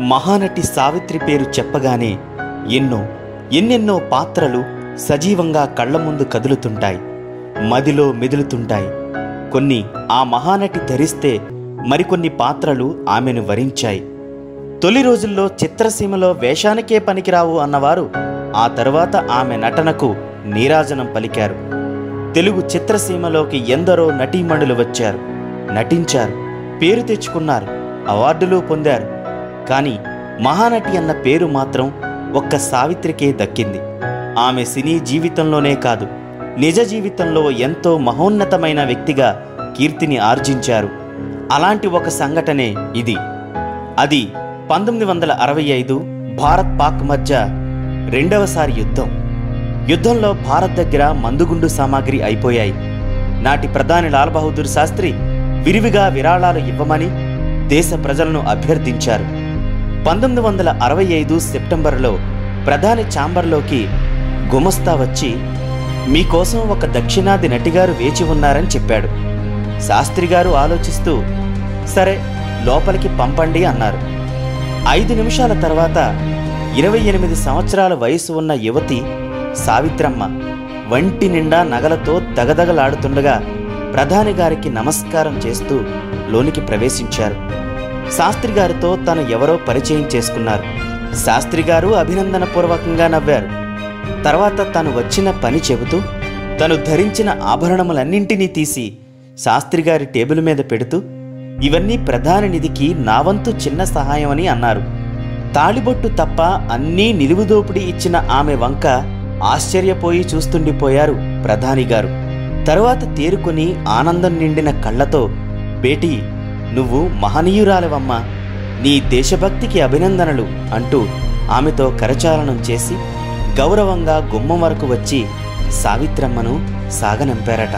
మహానటి సావిత్రి పేరు చెప్పగానే ఎన్నో ఎన్నెన్నో పాత్రలు సజీవంగా కళ్ళ ముందు కదులుతుంటాయి మదిలో మెదులుతుంటాయి. కొన్ని ఆ మహానటి ధరిస్తే మరికొన్ని పాత్రలు ఆమెను వరించాయి. తొలి రోజుల్లో చిత్రసీమలో వేషానికే పనికిరావు అన్నవారు ఆ తరువాత ఆమె నటనకు నీరాజనం పలికారు. తెలుగు చిత్రసీమలోకి ఎందరో నటీమణులు వచ్చారు నటించారు పేరు తెచ్చుకున్నారు అవార్డులు పొందారు. కానీ మహానటి అన్న పేరు మాత్రం ఒక్క సావిత్రికే దక్కింది. ఆమె సినీ జీవితంలోనే కాదు నిజ జీవితంలో ఎంతో మహోన్నతమైన వ్యక్తిగా కీర్తిని ఆర్జించారు. అలాంటి ఒక సంఘటనే ఇది. అది పంతొమ్మిది వందల అరవై ఐదు భారత్ పాక్ మధ్య రెండవసారి యుద్ధం. యుద్ధంలో భారత్ దగ్గర మందుగుండు సామాగ్రి అయిపోయాయి. నాటి ప్రధాని లాల్ బహదూర్ శాస్త్రి విరివిగా విరాళాలు ఇవ్వమని దేశ ప్రజలను అభ్యర్థించారు. పంతొమ్మిది వందల అరవై ఐదు సెప్టెంబర్లో ప్రధాని ఛాంబర్లోకి గుమస్తా వచ్చి మీకోసం ఒక దక్షిణాది నటిగారు వేచి ఉన్నారని చెప్పాడు. శాస్త్రి గారు ఆలోచిస్తూ సరే లోపలికి పంపండి అన్నారు. ఐదు నిమిషాల తర్వాత ఇరవై ఎనిమిది సంవత్సరాల వయసు ఉన్న యువతి సావిత్రమ్మ వంటి నిండా నగలతో దగదగలాడుతుండగా ప్రధాని గారికి నమస్కారం చేస్తూ లోనికి ప్రవేశించారు. శాస్త్రి గారితో తను ఎవరో పరిచయం చేసుకున్నారు. శాస్త్రి గారు అభినందనపూర్వకంగా నవ్వారు. తర్వాత తను వచ్చిన పని చెబుతూ తను ధరించిన ఆభరణములన్నింటినీ తీసి శాస్త్రి గారి టేబుల్ మీద పెడుతూ ఇవన్నీ ప్రధాని నిధికి నా వంతు చిన్న సహాయమని అన్నారు. తాళిబొట్టు తప్ప అన్నీ నిలువుదోపిడి ఇచ్చిన ఆమె వంక ఆశ్చర్యపోయి చూస్తుండిపోయారు ప్రధాని గారు. తరువాత తేరుకొని ఆనందం నిండిన కళ్ళతో బేటీ నువ్వు మహనీయురాలవమ్మా. నీ దేశభక్తికి అభినందనలు అంటూ ఆమెతో కరచాలనం చేసి గౌరవంగా గుమ్మం వరకు వచ్చి సావిత్రమ్మను సాగనంపారట.